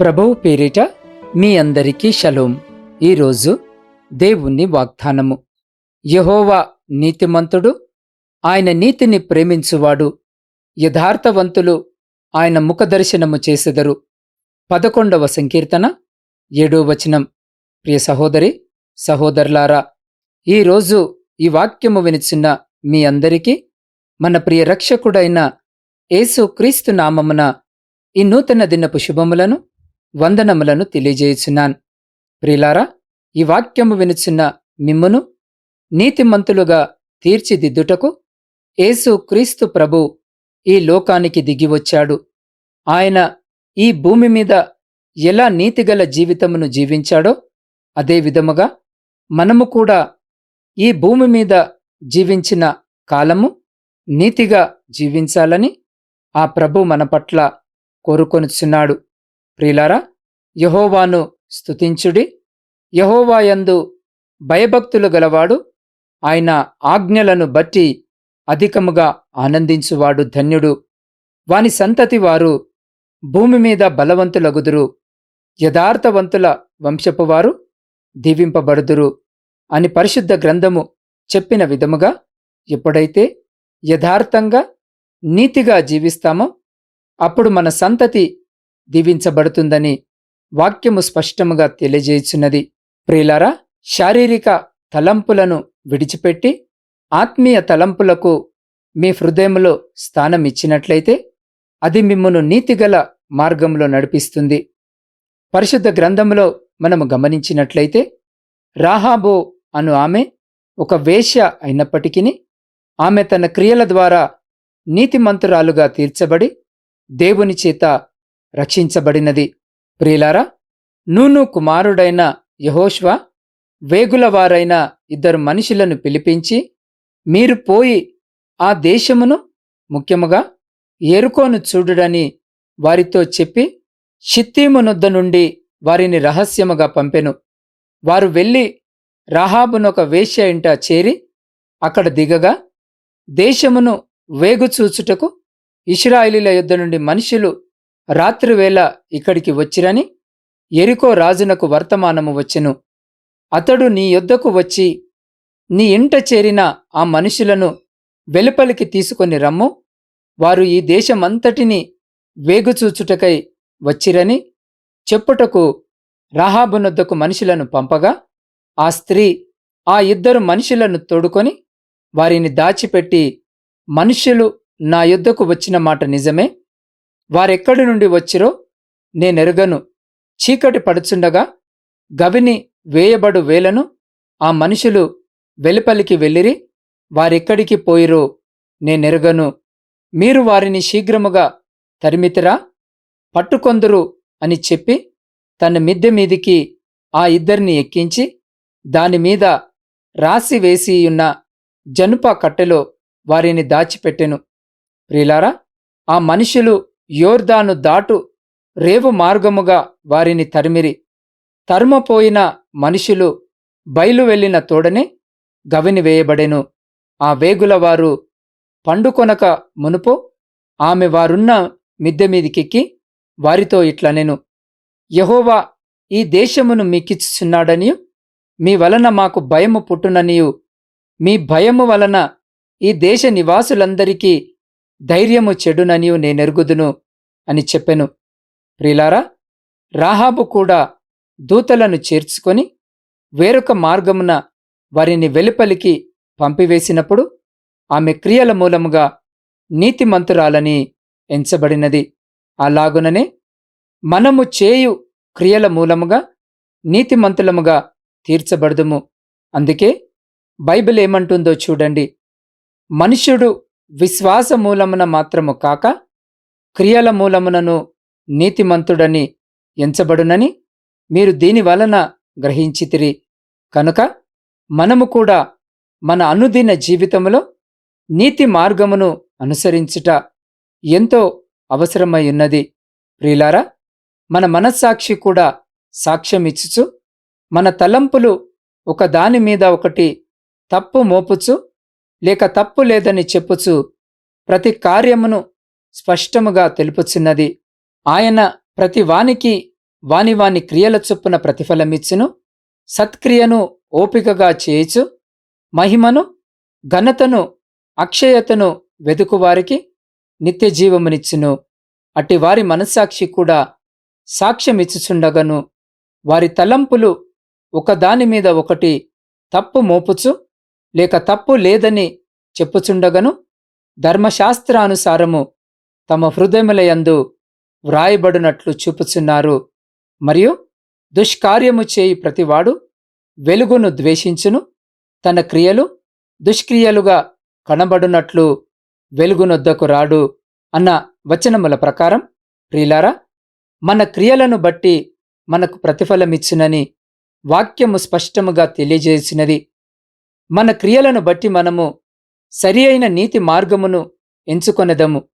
ప్రభువు పేరిట మీ అందరికీ షలోం. ఈరోజు దేవుని వాగ్దానము. యహోవా నీతిమంతుడు ఆయన నీతిని ప్రేమించువాడు. యథార్థవంతులు ఆయన ముఖదర్శనము చేసెదరు. పదకొండవ సంకీర్తన ఏడో వచనం. ప్రియ సహోదరి సహోదరులారా ఈరోజు ఈ వాక్యము వినిచిన మీ అందరికీ మన ప్రియ రక్షకుడైన యేసు క్రీస్తు నామమున ఈ నూతన దినపు శుభములను వందనములను తెలియజేయుచున్నాను. ప్రిలారా ఈ వాక్యము వినుచున్న మిమ్మును నీతిమంతులుగా తీర్చిదిద్దుటకు యేసు క్రీస్తు ప్రభు ఈ లోకానికి దిగివచ్చాడు. ఆయన ఈ భూమి మీద ఎలా నీతిగల జీవితమును జీవించాడో అదే విధముగా మనము కూడా ఈ భూమి మీద జీవించిన కాలము నీతిగా జీవించాలని ఆ ప్రభు మన పట్ల కోరుకొనుచున్నాడు. ప్రియులారా యహోవాను స్తుతించుడి. యహోవాయందు భయభక్తులు గలవాడు ఆయన ఆజ్ఞలను బట్టి అధికముగా ఆనందించువాడు ధన్యుడు. వాని సంతతి వారు భూమి మీద బలవంతులగుదురు యథార్థవంతుల వంశపువారు దీవింపబడుదురు అని పరిశుద్ధ గ్రంథము చెప్పిన విధముగా ఎప్పుడైతే యథార్థంగా నీతిగా జీవిస్తామో అప్పుడు మన సంతతి దీవించబడుతుందని వాక్యము స్పష్టముగా తెలియజేయుచున్నది. ప్రియులారా శారీరక తలంపులను విడిచిపెట్టి ఆత్మీయ తలంపులకు మీ హృదయంలో స్థానం ఇచ్చినట్లయితే అది మిమ్మను నీతిగల మార్గంలో నడిపిస్తుంది. పరిశుద్ధ గ్రంథంలో మనము గమనించినట్లయితే రాహాబో అను ఆమె ఒక వేశ్య అయినప్పటికీ ఆమె తన క్రియల ద్వారా నీతిమంతురాలుగా తీర్చబడి దేవుని చేత రక్షించబడినది. ప్రియులారా నూను కుమారుడైన యహోష్వ వేగులవారైన ఇద్దరు మనుషులను పిలిపించి మీరు పోయి ఆ దేశమును ముఖ్యముగా ఏరుకోను చూడుడని వారితో చెప్పి షిత్తీమునొద్ద నుండి వారిని రహస్యముగా పంపెను. వారు వెళ్ళి రాహాబునొక వేశ్య ఇంట చేరి అక్కడ దిగగా దేశమును వేగుచూచుటకు ఇస్రాయిలీల యుద్ధ నుండి మనుషులు రాత్రివేళ ఇక్కడికి వచ్చిరని ఎరికో రాజునకు వర్తమానము వచ్చెను. అతడు నీ యొద్దకు వచ్చి నీ ఇంట చేరిన ఆ మనుషులను వెలుపలికి తీసుకొని రమ్ము. వారు ఈ దేశమంతటిని వేగుచూచుటకై వచ్చిరని చెప్పుటకు రాహాబునొద్దకు మనుషులను పంపగా ఆ స్త్రీ ఆ ఇద్దరు మనుషులను తోడుకొని వారిని దాచిపెట్టి మనుష్యులు నా యుద్ధకు వచ్చిన మాట నిజమే? వారెక్కడి నుండి వచ్చిరో నేనెరుగను. చీకటి పడుచుండగా గవిని వేయబడు వేలను ఆ మనుషులు వెలుపలికి వెళ్ళిరి వారెక్కడికి పోయిరో నేనెరుగను. మీరు వారిని శీఘ్రముగా తరిమితిరా పట్టుకొందురు అని చెప్పి తన మిద్దె మీదికి ఆ ఇద్దరిని ఎక్కించి దానిమీద రాసి వేసియున్న జనుప కట్టెలో వారిని దాచిపెట్టెను. ప్రియులారా ఆ మనుషులు యోర్దాను దాటు రేవు మార్గముగా వారిని తరిమిరి. తరుమపోయిన మనుషులు బయలు వెళ్ళిన తోడనే గవిని వేయబడెను. ఆ వేగుల వారు పండుకొనక మునుపు ఆమె వారున్న మిద్దె మీదికెక్కి వారితో ఇట్లనెను. యహోవా ఈ దేశమును మీకిచ్చుచున్నాడనియు మీ వలన మాకు భయము పుట్టుననియు. మీ భయము వలన ఈ దేశ నివాసులందరికీ ధైర్యము చెడుననియు నేనెరుగుదును అని చెప్పెను. ప్రిలారా రాహాబు కూడా దూతలను చేర్చుకొని వేరొక మార్గమున వారిని వెలుపలికి పంపివేసినప్పుడు ఆమె క్రియల మూలముగా నీతిమంతురాలని ఎంచబడినది. అలాగుననే మనము చేయు క్రియల మూలముగా నీతిమంతులముగా తీర్చబడదుము. అందుకే బైబిల్ ఏమంటుందో చూడండి. మనుష్యుడు విశ్వాస మూలమున మాత్రము కాక క్రియల మూలమునను నీతిమంతుడని ఎంచబడునని మీరు దీని వలన గ్రహించితిరి. కనుక మనము కూడా మన అనుదిన జీవితములో నీతి మార్గమును అనుసరించుట ఎంతో అవసరమై ఉన్నది. ప్రియులారా మన మనస్సాక్షి కూడా సాక్ష్యమిచ్చుచు మన తలంపులు ఒకదాని మీద ఒకటి తప్పు మోపుచు లేక తప్పు లేదని చెప్పుచు ప్రతి కార్యమును స్పష్టముగా తెలుపుచున్నది. ఆయన ప్రతి వానికి వాని వాని క్రియల చొప్పున ప్రతిఫలమిచ్చును సత్క్రియను ఓపికగా చేయుచు మహిమను ఘనతను అక్షయతను వెదుకువారికి నిత్యజీవమునిచ్చును. అట్టి వారి మనస్సాక్షి కూడా సాక్ష్యమిచ్చుచుండగను. వారి తలంపులు ఒకదానిమీద ఒకటి తప్పు మోపుచు లేక తప్పు లేదని చెప్పుచుండగను ధర్మశాస్త్రానుసారము తమ హృదయములయందు వ్రాయబడినట్లు చూపుచున్నారు. మరియు దుష్కార్యము చేయి ప్రతివాడు వెలుగును ద్వేషించును తన క్రియలు దుష్క్రియలుగా కనబడునట్లు వెలుగునొద్దకు రాడు అన్న వచనముల ప్రకారం ప్రియులారా మన క్రియలను బట్టి మనకు ప్రతిఫలమిచ్చునని వాక్యము స్పష్టముగా తెలియజేసినది మన క్రియలను బట్టి మనము సరి అయిన నీతి మార్గమును ఎంచుకొనదము.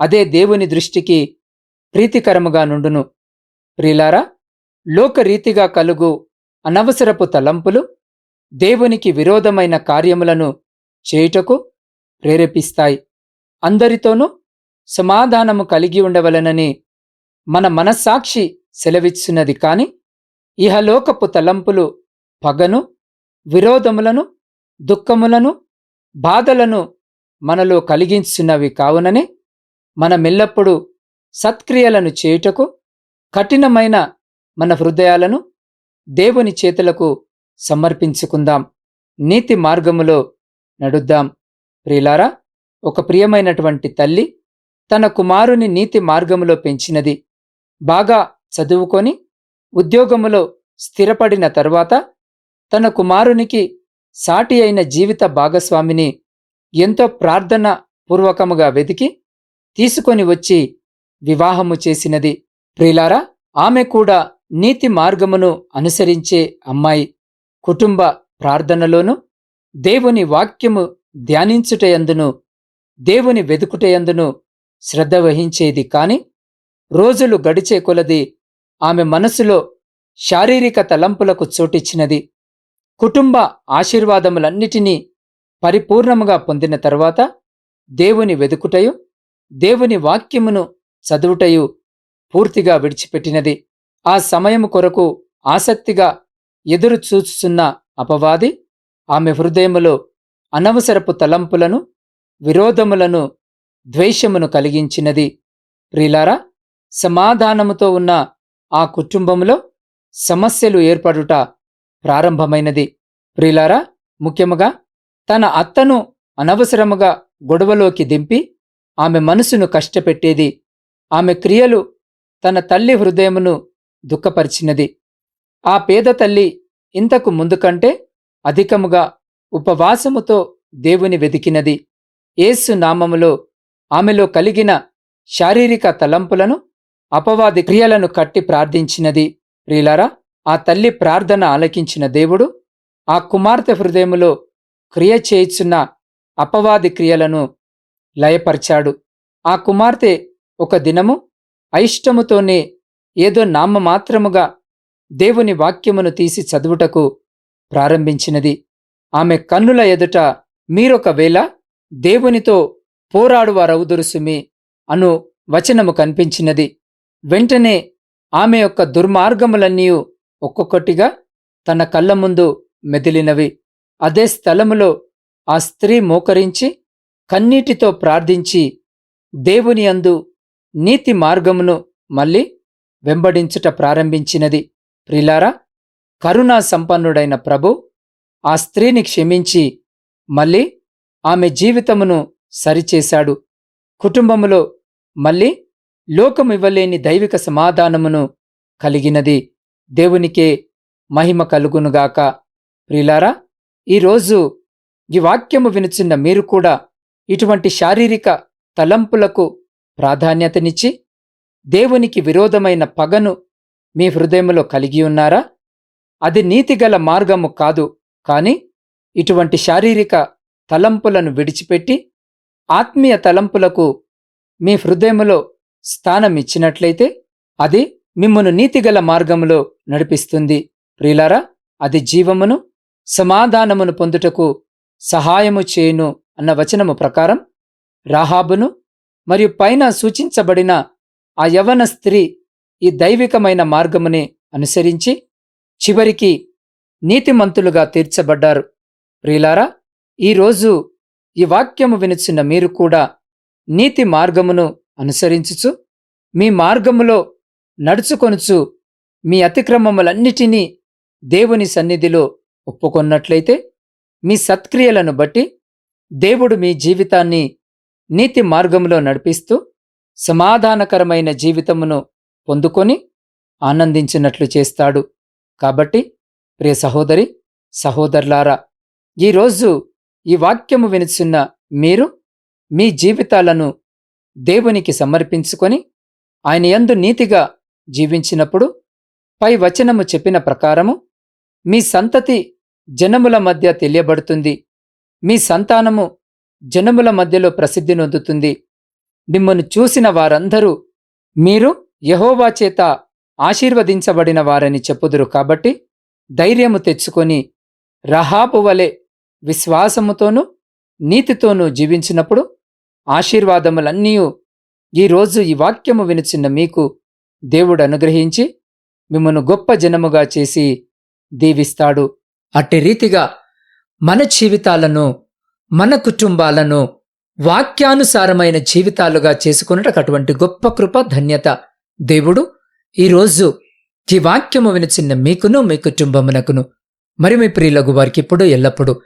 అదే దేవుని దృష్టికి ప్రీతికరముగా నుండును. ప్రిలారా లోకరీతిగా కలుగు అనవసరపు తలంపులు దేవునికి విరోధమైన కార్యములను చేయుటకు ప్రేరేపిస్తాయి. అందరితోనూ సమాధానము కలిగి ఉండవలనని మన మనస్సాక్షి సెలవిచ్చినది కాని ఇహలోకపు తలంపులు పగను విరోధములను దుఃఖములను బాధలను మనలో కలిగించున్నవి కావుననే మనమెల్లప్పుడూ సత్క్రియలను చేయుటకు కఠినమైన మన హృదయాలను దేవుని చేతులకు సమర్పించుకుందాం. నీతి మార్గములో నడుద్దాం. ప్రియులారా ఒక ప్రియమైనటువంటి తల్లి తన కుమారుని నీతి మార్గములో పెంచినది. బాగా చదువుకొని ఉద్యోగములో స్థిరపడిన తరువాత తన కుమారునికి సాటి అయిన జీవిత భాగస్వామిని ఎంతో ప్రార్థన పూర్వకముగా వెతికి తీసుకొని వచ్చి వివాహము చేసినది. ప్రిలారా ఆమె కూడా నీతి మార్గమును అనుసరించే అమ్మాయి. కుటుంబ ప్రార్థనలోను దేవుని వాక్యము ధ్యానించుటయందును దేవుని వెదుకుటయందును శ్రద్ధ వహించేది కాని రోజులు గడిచే కొలది ఆమె మనసులో శారీరక తలంపులకు చోటిచ్చినది. కుటుంబ ఆశీర్వాదములన్నిటినీ పరిపూర్ణముగా పొందిన తరువాత దేవుని వెదుకుటయు దేవుని వాక్యమును చదువుటయు పూర్తిగా విడిచిపెట్టినది. ఆ సమయము కొరకు ఆసక్తిగా ఎదురు చూచుచున్న అపవాది ఆమె హృదయములో అనవసరపు తలంపులను విరోధములను ద్వేషమును కలిగించినది. ప్రిలారా సమాధానముతో ఉన్న ఆ కుటుంబంలో సమస్యలు ఏర్పడుట ప్రారంభమైనది. ప్రిలారా ముఖ్యముగా తన అత్తను అనవసరముగా గొడవలోకి దింపి ఆమె మనసును కష్టపెట్టేది. ఆమె క్రియలు తన తల్లి హృదయమును దుఃఖపరిచినది. ఆ పేద తల్లి ఇంతకు ముందు కంటే అధికముగా ఉపవాసముతో దేవుని వెదికినది. ఏసు నామములో ఆమెలో కలిగిన శారీరక తలంపులను అపవాది క్రియలను కట్టి ప్రార్థించినది. ప్రియులారా ఆ తల్లి ప్రార్థన ఆలకించిన దేవుడు ఆ కుమార్తె హృదయములో క్రియ చేయిచున్న అపవాది క్రియలను లయపరిచాడు. ఆ కుమార్తె ఒక దినము అయిష్టముతోనే ఏదో నామమాత్రముగా దేవుని వాక్యమును తీసి చదువుటకు ప్రారంభించినది. ఆమె కన్నుల ఎదుట మీరొకవేళ దేవునితో పోరాడువారవుదురుసుమి అను వచనము కనిపించినది. వెంటనే ఆమె యొక్క దుర్మార్గములన్నీ ఒక్కొక్కటిగా తన కళ్ళ ముందు మెదిలినవి. అదే స్థలములో ఆ స్త్రీ మోకరించి కన్నీటితో ప్రార్థించి దేవుని అందు నీతి మార్గమును మళ్ళీ వెంబడించుట ప్రారంభించినది. ప్రిలారా కరుణా సంపన్నుడైన ప్రభు ఆ స్త్రీని క్షమించి మళ్ళీ ఆమె జీవితమును సరిచేశాడు. కుటుంబములో మళ్ళీ లోకమివ్వలేని దైవిక సమాధానమును కలిగినది. దేవునికే మహిమ కలుగునుగాక ప్రిలారా ఈరోజు ఈ వాక్యము వినుచున్న మీరు కూడా ఇటువంటి శారీరక తలంపులకు ప్రాధాన్యతనిచ్చి దేవునికి విరోధమైన పగను మీ హృదయములో కలిగి ఉన్నారా? అది నీతిగల మార్గము కాదు కాని ఇటువంటి శారీరక తలంపులను విడిచిపెట్టి ఆత్మీయ తలంపులకు మీ హృదయములో స్థానం ఇచ్చినట్లయితే అది మిమ్మును నీతిగల మార్గములో నడిపిస్తుంది. ప్రియులారా అది జీవమును సమాధానమును పొందుటకు సహాయము చేయును అన్న వచనము ప్రకారం రాహాబును మరియు పైన సూచించబడిన ఆ యవన స్త్రీ ఈ దైవికమైన మార్గముని అనుసరించి చివరికి నీతిమంతులుగా తీర్చబడ్డారు. ప్రియులారా ఈరోజు ఈ వాక్యము వినుచున్న మీరు కూడా నీతి మార్గమును అనుసరించుచు మీ మార్గములో నడుచుకొనుచు మీ అతిక్రమములన్నిటినీ దేవుని సన్నిధిలో ఒప్పుకొన్నట్లయితే మీ సత్క్రియలను బట్టి దేవుడు మీ జీవితాన్ని నీతి మార్గంలో నడిపిస్తూ సమాధానకరమైన జీవితమును పొందుకొని ఆనందించినట్లు చేస్తాడు. కాబట్టి ప్రియ సహోదరి సహోదరులారా ఈరోజు ఈ వాక్యము వినిచున్న మీరు మీ జీవితాలను దేవునికి సమర్పించుకొని ఆయన యందు నీతిగా జీవించినప్పుడు పై వచనము చెప్పిన ప్రకారము మీ సంతతి జనముల మధ్య తెలియబడుతుంది. మీ సంతానము జనముల మధ్యలో ప్రసిద్ధి నొందుతుంది. మిమ్మను చూసిన వారందరూ మీరు యహోవా చేత ఆశీర్వదించబడిన వారని చెప్పుదురు కాబట్టి ధైర్యము తెచ్చుకొని రహాబు వలె విశ్వాసముతోనూ నీతితోనూ జీవించినప్పుడు ఆశీర్వాదములన్నీ ఈరోజు ఈ వాక్యము వినిచిన్న మీకు దేవుడు అనుగ్రహించి మిమ్మను గొప్ప జనముగా చేసి దీవిస్తాడు. అట్టి రీతిగా మన జీవితాలను మన కుటుంబాలను వాక్యానుసారమైన జీవితాలుగా చేసుకున్నట్టు అటువంటి గొప్ప కృప ధన్యత దేవుడు ఈరోజు ఈ వాక్యము వినిచిన్న మీకును మీ కుటుంబమునకును మరి మీ ప్రియులకు వారికి ఇప్పుడు ఎల్లప్పుడూ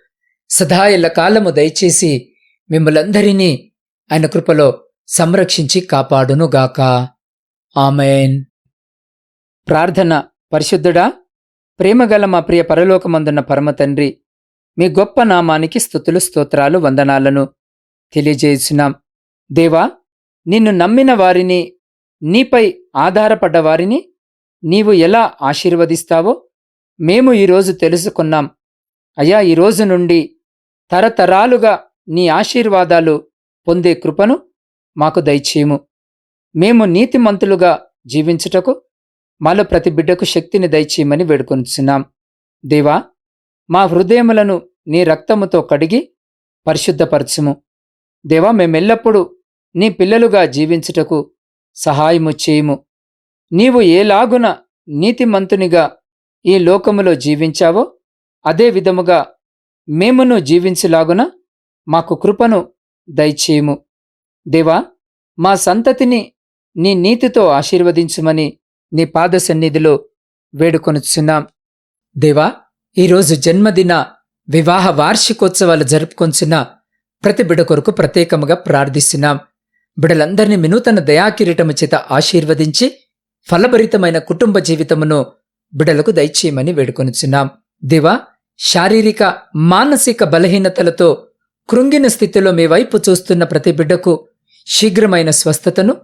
సదా ఎల్ల కాలము దయచేసి మిమ్మలందరినీ ఆయన కృపలో సంరక్షించి కాపాడునుగాక. ఆమెన్. ప్రార్థన పరిశుద్ధుడా ప్రేమగల మా ప్రియ పరలోకమందున్న పరమతండ్రి మీ గొప్ప నామానికి స్థుతులు స్తోత్రాలు వందనాలను తెలియజేసినాం దేవా నిన్ను నమ్మిన వారిని నీపై ఆధారపడ్డ వారిని నీవు ఎలా ఆశీర్వదిస్తావో మేము ఈరోజు తెలుసుకున్నాం. అయ్యా ఈరోజు నుండి తరతరాలుగా నీ ఆశీర్వాదాలు పొందే కృపను మాకు దయచేయము. మేము నీతిమంతులుగా జీవించుటకు మాలో ప్రతి బిడ్డకు శక్తిని దయచేయమని వేడుకొనిచున్నాం. దేవా మా హృదయములను నీ రక్తముతో కడిగి పరిశుద్ధపరచుము. దేవా మేమెల్లప్పుడూ నీ పిల్లలుగా జీవించుటకు సహాయము చేయుము. నీవు ఏలాగున నీతిమంతునిగా ఈ లోకములో జీవించావో అదే విధముగా మేమును జీవించులాగున మాకు కృపను దయచేయము. దేవా మా సంతతిని నీ నీతితో ఆశీర్వదించుమని నీ పాద సన్నిధిలో వేడుకొనుచున్నాం. దేవా ఈరోజు జన్మదిన వివాహ వార్షికోత్సవాలు జరుపుకొంచున్న ప్రతి బిడ కొరకు ప్రత్యేకముగా ప్రార్థిస్తున్నాం. బిడలందరినీ వినూతన దయాకిరీటము చేత ఆశీర్వదించి ఫలభరితమైన కుటుంబ జీవితమును బిడలకు దయచేయమని వేడుకొనుచున్నాం. దేవా శారీరక మానసిక బలహీనతలతో కృంగిన స్థితిలో మీ వైపు చూస్తున్న ప్రతి బిడ్డకు శీఘ్రమైన స్వస్థతను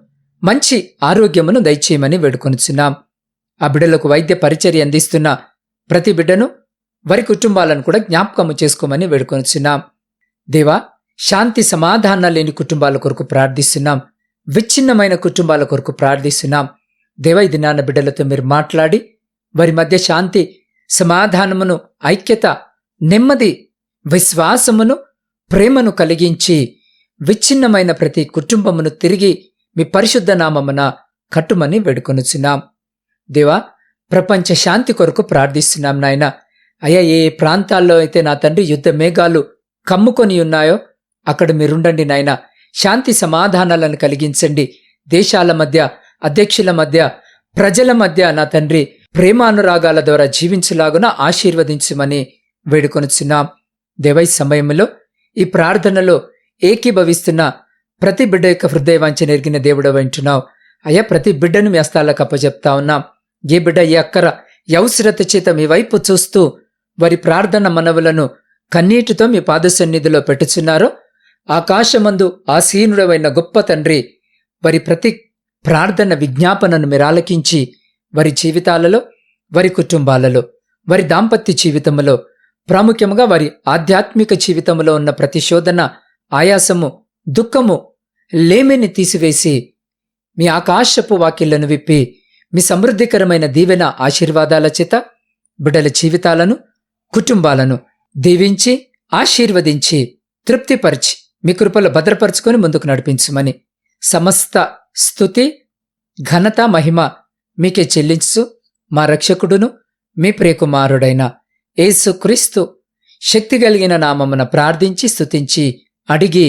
మంచి ఆరోగ్యమును దయచేయమని వేడుకొనుచున్నాం. ఆ బిడ్డలకు వైద్య పరిచర్య అందిస్తున్న ప్రతి బిడ్డను వారి కుటుంబాలను కూడా జ్ఞాపకము చేసుకోమని వేడుకొనుచున్నాం. దేవా శాంతి సమాధానం లేని కుటుంబాల కొరకు ప్రార్థిస్తున్నాం. విచ్ఛిన్నమైన కుటుంబాల కొరకు ప్రార్థిస్తున్నాం. దేవ ఇది నాన్న బిడ్డలతో మీరు మాట్లాడి వారి మధ్య శాంతి సమాధానమును ఐక్యత నెమ్మది విశ్వాసమును ప్రేమను కలిగించి విచ్ఛిన్నమైన ప్రతి కుటుంబమును తిరిగి మీ పరిశుద్ధ నామమున కట్టుమని వేడుకొనుచున్నాం. దేవా ప్రపంచ శాంతి కొరకు ప్రార్థిస్తున్నాం నాయన. అయ్యా ఏ ప్రాంతాల్లో అయితే నా తండ్రి యుద్ధ మేఘాలు కమ్ముకొని ఉన్నాయో అక్కడ మీరుండండి నాయన. శాంతి సమాధానాలను కలిగించండి. దేశాల మధ్య అధ్యక్షుల మధ్య ప్రజల మధ్య నా తండ్రి ప్రేమానురాగాల ద్వారా జీవించలాగున ఆశీర్వదించమని వేడుకొనుచున్నాం. దేవై సమయంలో ఈ ప్రార్థనలో ఏకీభవిస్తున్న ప్రతి బిడ్డ యొక్క హృదయవాంఛ నెరిగిన దేవుడు వింటున్నావు అయ్యా ప్రతి బిడ్డను మీ హస్తాలకు అప్పచెప్తా ఉన్నాం. ఏ బిడ్డ ఈ అక్కర యవసరత చేత మీ వైపు చూస్తూ వారి ప్రార్థన మనవులను కన్నీటితో మీ పాదసన్నిధిలో పెట్టుచున్నారో ఆకాశమందు ఆసీనుడమైన గొప్ప తండ్రి వారి ప్రతి ప్రార్థన విజ్ఞాపనను మీరు ఆలకించి వారి జీవితాలలో వారి కుటుంబాలలో వారి దాంపత్య జీవితంలో ప్రాముఖ్యంగా వారి ఆధ్యాత్మిక జీవితంలో ఉన్న ప్రతిశోధన ఆయాసము దుఃఖము లేమిని తీసివేసి మీ ఆకాశపు వాకిళ్ళను విప్పి మీ సమృద్ధికరమైన దీవెన ఆశీర్వాదాల చేత బిడ్డల జీవితాలను కుటుంబాలను దీవించి ఆశీర్వదించి తృప్తిపరిచి మీ కృపలో భద్రపరుచుకొని ముందుకు నడిపించుమని సమస్త స్థుతి ఘనత మహిమ మీకే చెల్లించు మా రక్షకుడును మీ ప్రియకుమారుడైన యేసుక్రీస్తు శక్తి కలిగిన నామమున ప్రార్థించి స్థుతించి అడిగి